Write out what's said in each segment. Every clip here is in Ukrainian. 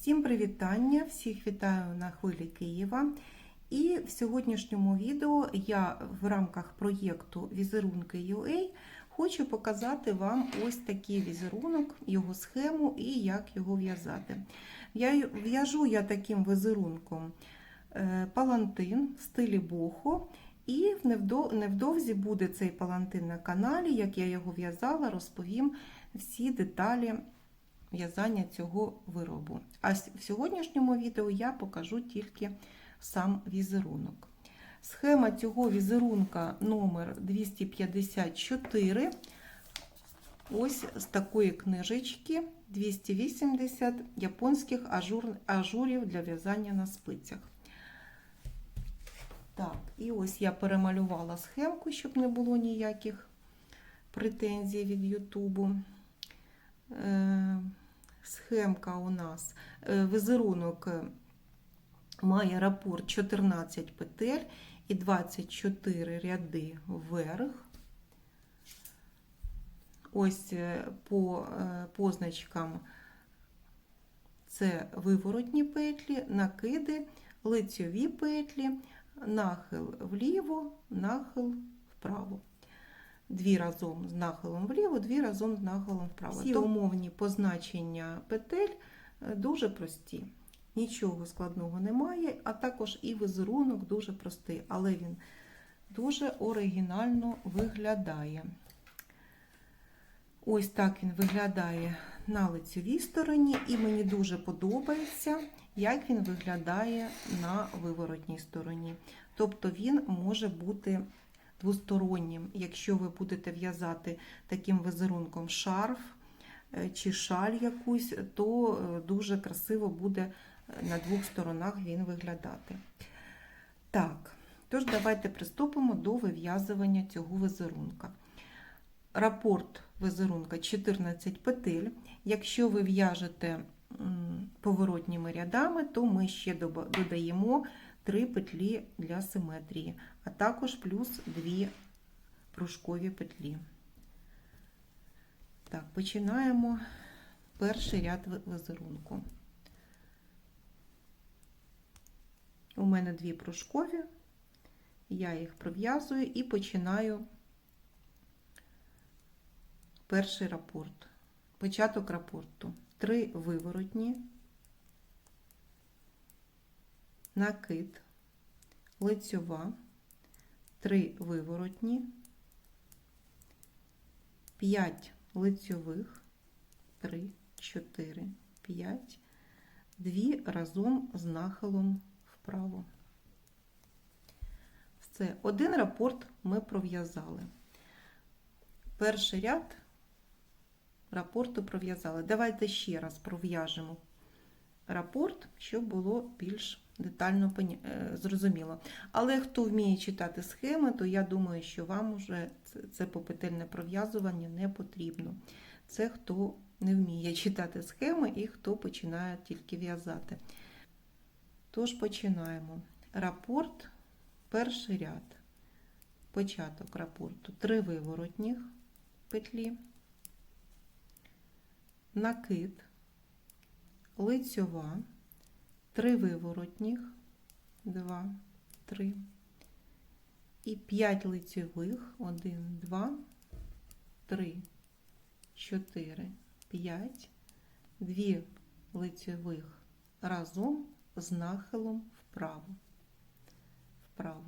Всім привітання! Всіх вітаю на хвилі Києва. І в сьогоднішньому відео я в рамках проєкту Візерунки UA хочу показати вам ось такий візерунок, його схему і як його в'язати. Я В'яжу я таким візерунком е, палантин в стилі бохо. І невдовзі буде цей палантин на каналі, як я його в'язала, розповім всі деталі в'язання цього виробу. А в сьогоднішньому відео я покажу тільки сам візерунок. Схема цього візерунка номер 254. Ось з такої книжечки 280 японських ажур, ажурів для в'язання на спицях. Так, і ось я перемалювала схемку, щоб не було ніяких претензій від Ютубу. Схемка у нас, е, візерунок е, має рапорт 14 петель і 24 ряди вверх. Ось е, по позначкам це виворотні петлі, накиди, лицьові петлі, нахил вліво, нахил вправо. Дві разом з нахилом вліво, дві разом з нахилом вправо. Всі умовні позначення петель е, дуже прості. Нічого складного немає, а також і візерунок дуже простий, але він дуже оригінально виглядає. Ось так він виглядає на лицевій стороні, і мені дуже подобається, як він виглядає на виворотній стороні. Тобто він може бути двостороннім, якщо ви будете в'язати таким візерунком шарф е, чи шаль якусь, то е, дуже красиво буде е, на двох сторонах він виглядати. Так, тож давайте приступимо до вив'язування цього візерунка. Рапорт візерунка 14 петель. Якщо ви в'яжете поворотніми рядами, то ми ще додаємо 3 петлі для симетрії, а також плюс 2 пружкові петлі. Так, починаємо перший ряд візерунку. У мене дві пружкові, я їх пров'язую і починаю перший рапорт. Початок рапорту. Три виворотні, накид, лицьова, три виворотні, 5 лицьових, 3, 4, 5, дві разом з нахилом вправо. Все, один рапорт ми пров'язали. Перший ряд рапорту пров'язали. Давайте ще раз пров'яжемо рапорт, щоб було більш детально е, зрозуміло. Але хто вміє читати схеми, то я думаю, що вам вже це, попетельне пров'язування не потрібно. Це хто не вміє читати схеми і хто починає тільки в'язати. Тож починаємо. Рапорт, перший ряд. Початок рапорту. Три виворотніх петлі, накид, лицьова, три виворотніх, два, три, і п'ять лицьових, один, два, три, чотири, п'ять, дві лицьових разом з нахилом вправо. Вправо.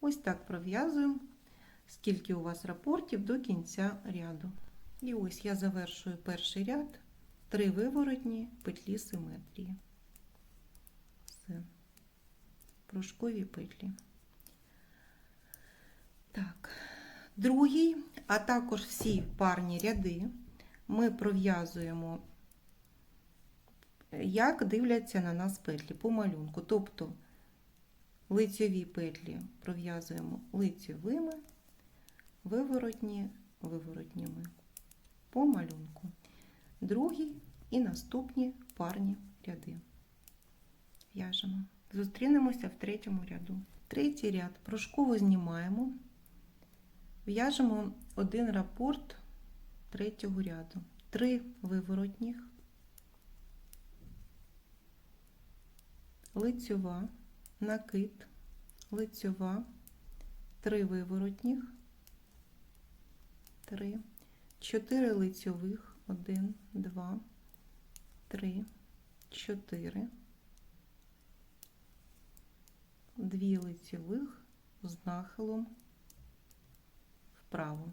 Ось так пров'язуємо скільки у вас рапортів до кінця ряду. І ось я завершую перший ряд, три виворотні петлі симетрії. Все. Пружкові петлі. Так, другий, а також всі парні ряди ми пров'язуємо, як дивляться на нас петлі по малюнку. Тобто лицьові петлі пров'язуємо лицьовими, виворотні виворотніми по малюнку. Другий і наступні парні ряди. В'яжемо. Зустрінемося в третьому ряду. Третій ряд. Пружково знімаємо, в'яжемо один рапорт третього ряду. Три виворотніх, лицьова, накид, лицьова, 3 виворотніх, 3, 4 лицьових, 1, 2, 3, 4, 2 лицьових з нахилом вправо.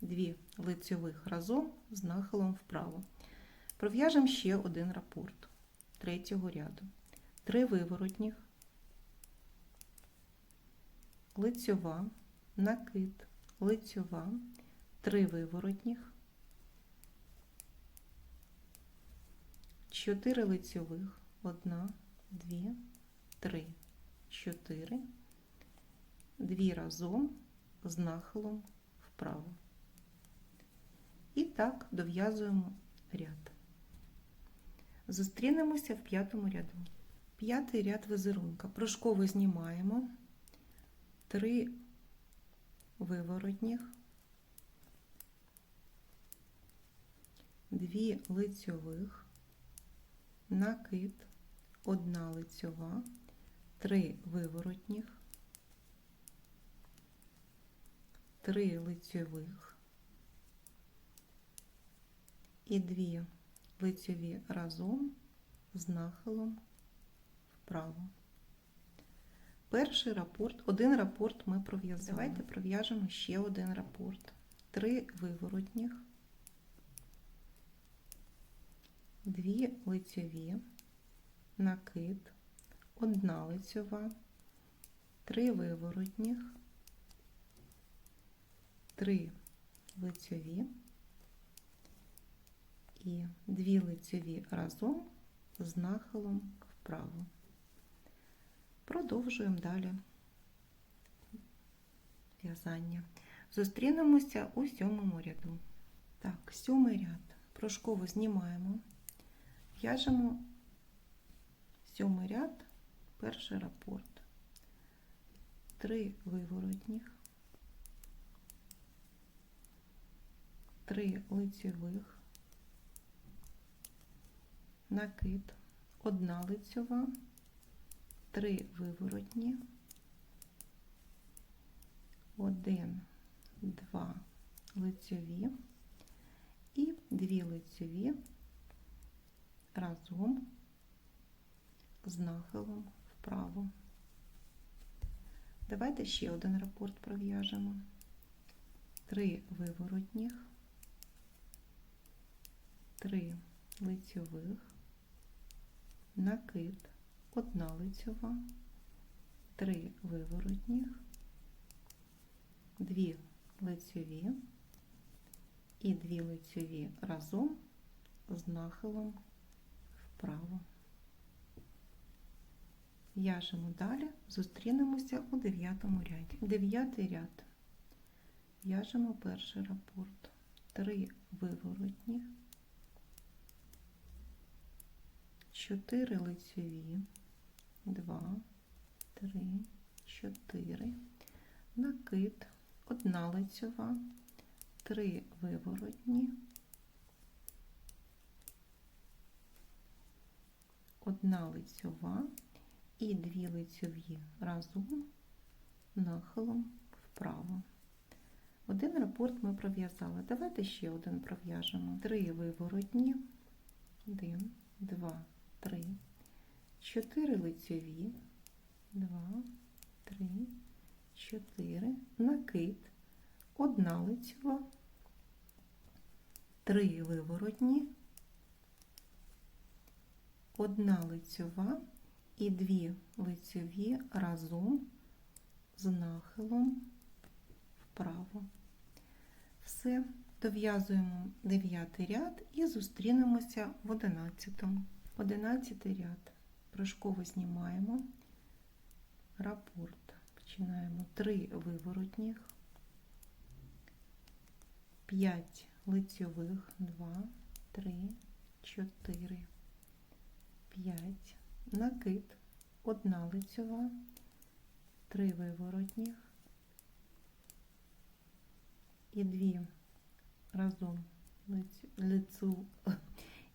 2 лицьових разом з нахилом вправо. Пров'яжемо ще один рапорт третього ряду. 3 виворотніх, лицьова, накид, лицьова, 3 виворотніх, 4 лицьових, 1, 2, 3, 4, 2 разом з нахилом вправо. І так дов'язуємо ряд. Зустрінемося в п'ятому ряду. П'ятий ряд візерунка. Прошково знімаємо 3 виворотніх, 2 лицьових, накид, 1 лицьова, 3 виворотніх, 3 лицьових і 2 лицьові разом з нахилом вправо. Перший рапорт, один рапорт ми пров'язали. Давайте пров'яжемо ще один рапорт. Три виворотніх, дві лицьові, накид, одна лицьова, три виворотніх, три лицьові і дві лицеві разом з нахилом вправо. Продовжуємо далі в'язання. Зустрінемося у сьомому ряду. Так, сьомий ряд. Прошково знімаємо, в'яжемо сьомий ряд, перший рапорт. Три виворотніх, три лицевих, накид, одна лицьова, три виворотні, один, два лицьові і дві лицьові разом з нахилом вправо. Давайте ще один рапорт пров'яжемо. Три виворотніх, три лицьових, накид, одна лицьова, три виворотніх, дві лицьові і дві лицьові разом з нахилом вправо. В'яжемо далі, зустрінемося у дев'ятому ряді. Дев'ятий ряд. В'яжемо перший рапорт. Три виворотні, чотири лицеві, два, три, чотири, накид, одна лицьова, три виворотні, одна лицьова і дві лицьові разом нахилом вправо. Один рапорт ми пров'язали. Давайте ще один пров'яжемо. Три виворотні, один, два, три, чотири лицьові, два, три, чотири, накид, одна лицьова, три виворотні, одна лицьова і дві лицьові разом з нахилом вправо. Все, дов'язуємо дев'ятий ряд і зустрінемося в одинадцятому. Одинадцятий ряд. Прошково знімаємо рапорт. Починаємо 3 виворотніх, 5 лицьових, 2, 3, 4, 5, накид, 1 лицьова, 3 виворотніх і 2 разом лицю,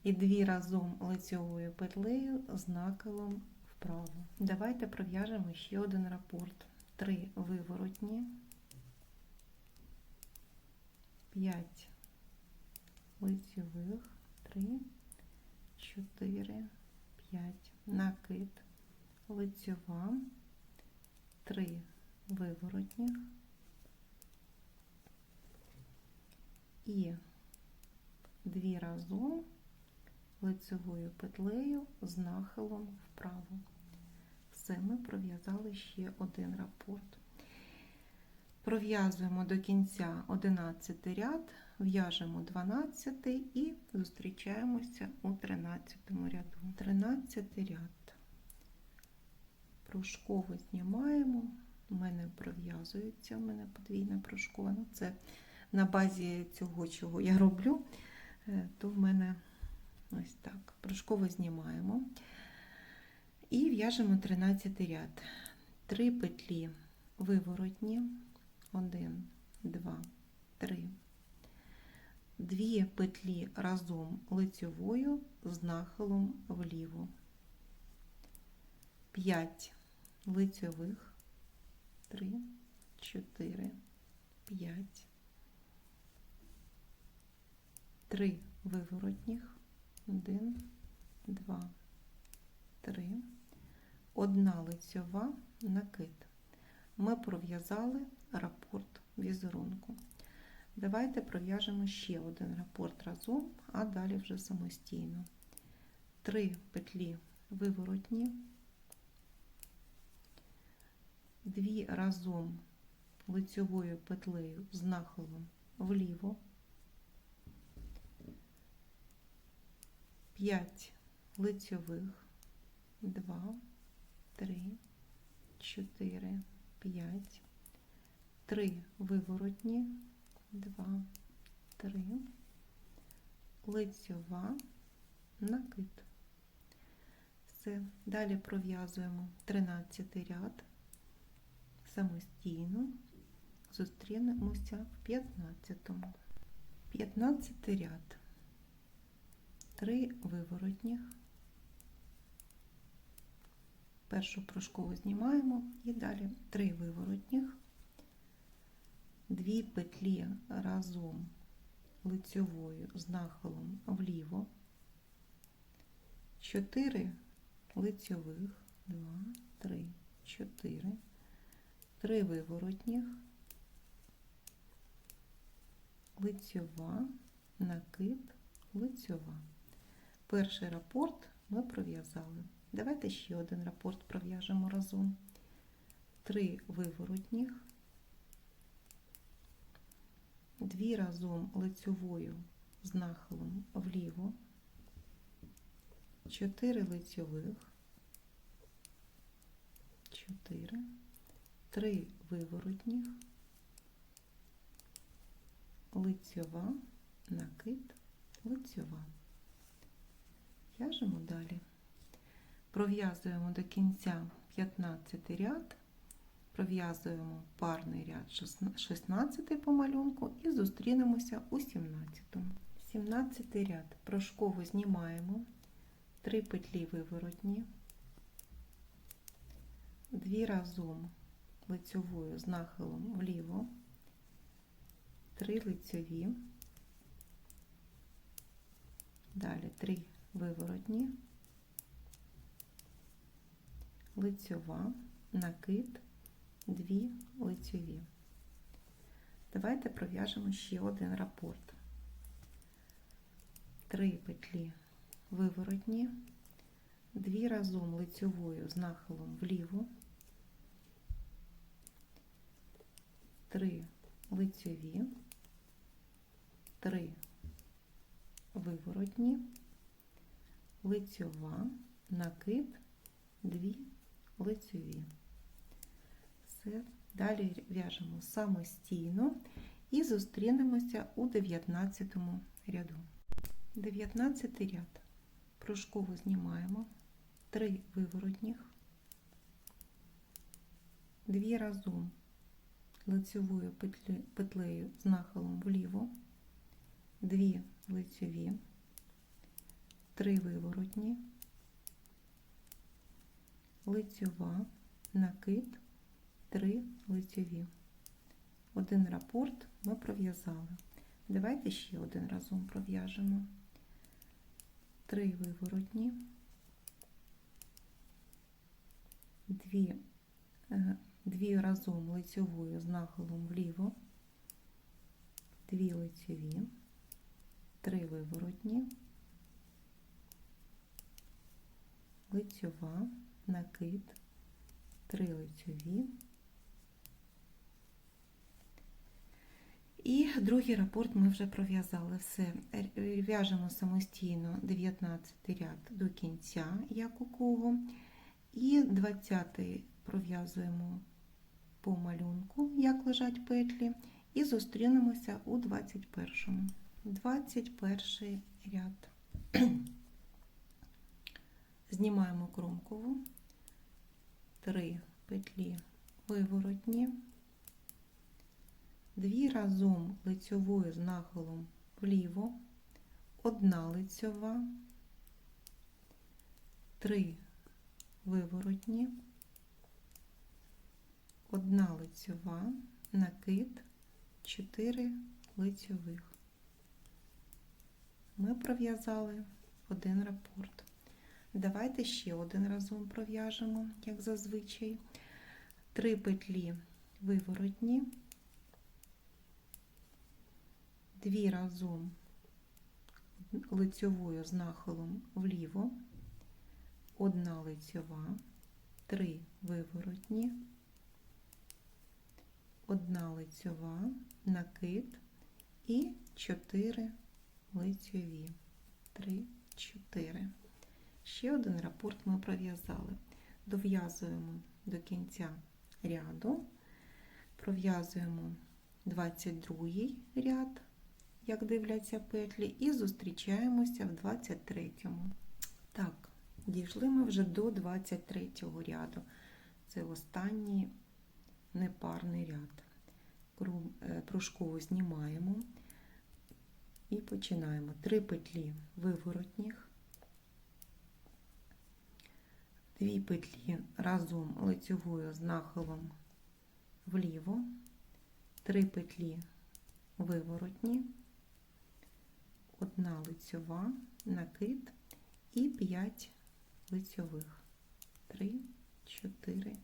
і дві разом лицьовою петлею з наколом вправо. Давайте пров'яжемо ще один рапорт. Три виворотні, 5 лицьових, 3, 4, 5, накид, лицьова, 3 виворотніх і дві разом лицевою петлею з нахилом вправо. Все, ми пров'язали ще один рапорт. Пров'язуємо до кінця 11 ряд, в'яжемо 12 і зустрічаємося у 13 ряду. 13 ряд. Пружково знімаємо. У мене пров'язується, у мене подвійна пружкова. Ну, це на базі цього, чого я роблю, е, то в мене ось так. Пружково знімаємо. І в'яжемо 13 ряд. 3 петлі виворотні. 1, 2, 3. Дві петлі разом лицьовою з нахилом вліво. 5 лицьових. 3, 4, 5. 3 виворотніх. 1, 2, 3. Одна лицьова накид. Ми пров'язали рапорт візерунку. Давайте пров'яжемо ще один рапорт разом, а далі вже самостійно. Три петлі виворотні, дві разом лицьовою петлею з нахилом вліво, 5 лицьових, 2, 3, 4, 5, 3 виворотні, 2, 3, лицьова, накид. Все. Далі пров'язуємо 13 ряд самостійно, зустрінемося в 15. 15 ряд. 3 виворотніх. Першу пружкову знімаємо і далі 3 виворотніх, 2 петлі разом лицьовою з нахилом вліво, 4 лицьових, 2, 3, 4, 3 виворотніх, лицьова, накид, лицьова. Перший рапорт ми пров'язали. Давайте ще один рапорт пров'яжемо разом. Три виворотніх, дві разом лицьовою з нахилом вліво, чотири лицьових, чотири, три виворотніх, лицьова, накид, лицьова. В'яжемо далі. Пров'язуємо до кінця 15 ряд, пров'язуємо парний ряд 16 по малюнку і зустрінемося у 17. 17 ряд. Прошково знімаємо. 3 петлі виворотні, 2 разом лицьовою з нахилом вліво, 3 лицьові, далі 3 виворотні. Лицьова, накид, дві лицьові. Давайте пров'яжемо ще один рапорт. Три петлі виворотні, дві разом лицьовою з нахилом вліво, три лицьові, три виворотні, лицьова, накид, дві лицеві. Все. Далі в'яжемо самостійно і зустрінемося у 19 ряду. 19 ряд. Пружково знімаємо. 3 виворотніх, 2 разом. Лицевою петлею з нахилом вліво, 2 лицеві, 3 виворотні, лицьова, накид, 3 лицьові. Один рапорт ми пров'язали. Давайте ще один разом пров'яжемо. Три виворотні, дві, е, дві разом лицьовою з нахилом вліво, дві лицьові, три виворотні, лицьова, накид, три лицьові. І другий рапорт ми вже пров'язали все. В'яжемо самостійно 19 ряд до кінця, як у кого. І 20 пров'язуємо по малюнку, як лежать петлі, і зустрінемося у 21-му. 21 ряд. Знімаємо кромкову, 3 петлі виворотні. Дві разом лицьовою з нахилом вліво, одна лицьова, три виворотні, одна лицьова, накид, чотири лицьових. Ми пров'язали один рапорт. Давайте ще один разом пров'яжемо, як зазвичай. Три петлі виворотні, дві разом лицьовою з нахилом вліво, одна лицьова, три виворотні, одна лицьова, накид і чотири лицьові. Три, чотири. Ще один рапорт ми пров'язали. Дов'язуємо до кінця ряду, пров'язуємо 22 ряд як дивляться петлі, і зустрічаємося в 23-му. Так, дійшли ми вже до 23-го ряду. Це останній непарний ряд. Кру- е, Пружкову знімаємо і починаємо. Три петлі виворотніх, дві петлі разом лицьовою з нахилом вліво, три петлі виворотні, одна лицьова, накид і 5 лицьових. 3, 4,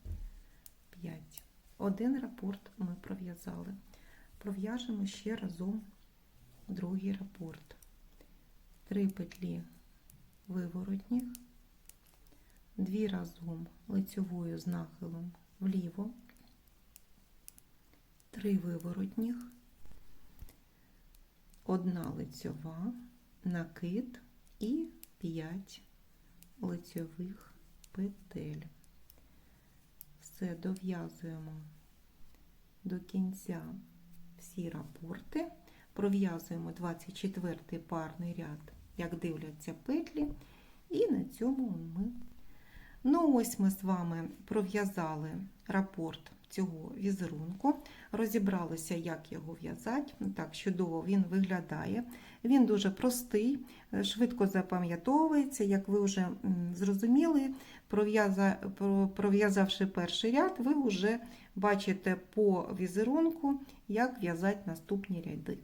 5. Один рапорт ми пров'язали. Пров'яжемо ще разом другий рапорт. Три петлі виворотніх, дві разом лицьовою з нахилом вліво, три виворотніх, одна лицьова, накид і 5 лицьових петель. Все дов'язуємо до кінця всі рапорти, пров'язуємо 24 парний ряд, як дивляться петлі, і на цьому ми. Ну, ось ми з вами пров'язали рапорт цього візерунку, розібралися, як його в'язати. Так, чудово він виглядає. Він дуже простий, е, швидко запам'ятовується, як ви вже зрозуміли, пров'язавши перший ряд, ви вже бачите по візерунку, як в'язати наступні ряди.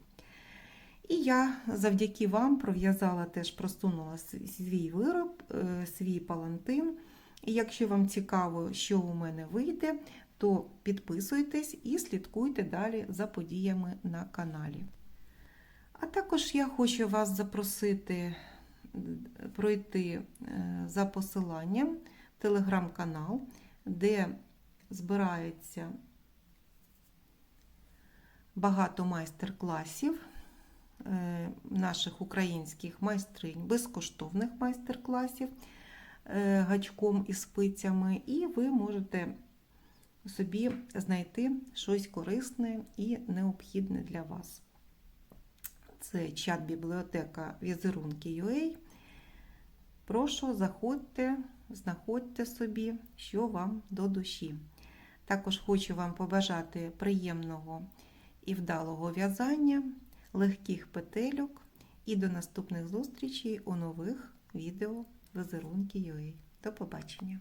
І я завдяки вам пров'язала теж просунула свій вироб, е, свій палантин. І якщо вам цікаво, що у мене вийде, то підписуйтесь і слідкуйте далі за подіями на каналі. А також я хочу вас запросити пройти е, за посиланням телеграм-канал, де збирається багато майстер-класів е, наших українських майстринь, безкоштовних майстер-класів е, гачком і спицями, і ви можете собі знайти щось корисне і необхідне для вас. Це чат-бібліотека візерунки.ua. Прошу, заходьте, знаходьте собі, що вам до душі. Також хочу вам побажати приємного і вдалого в'язання, легких петельок і до наступних зустрічей у нових відео візерунки.ua. До побачення!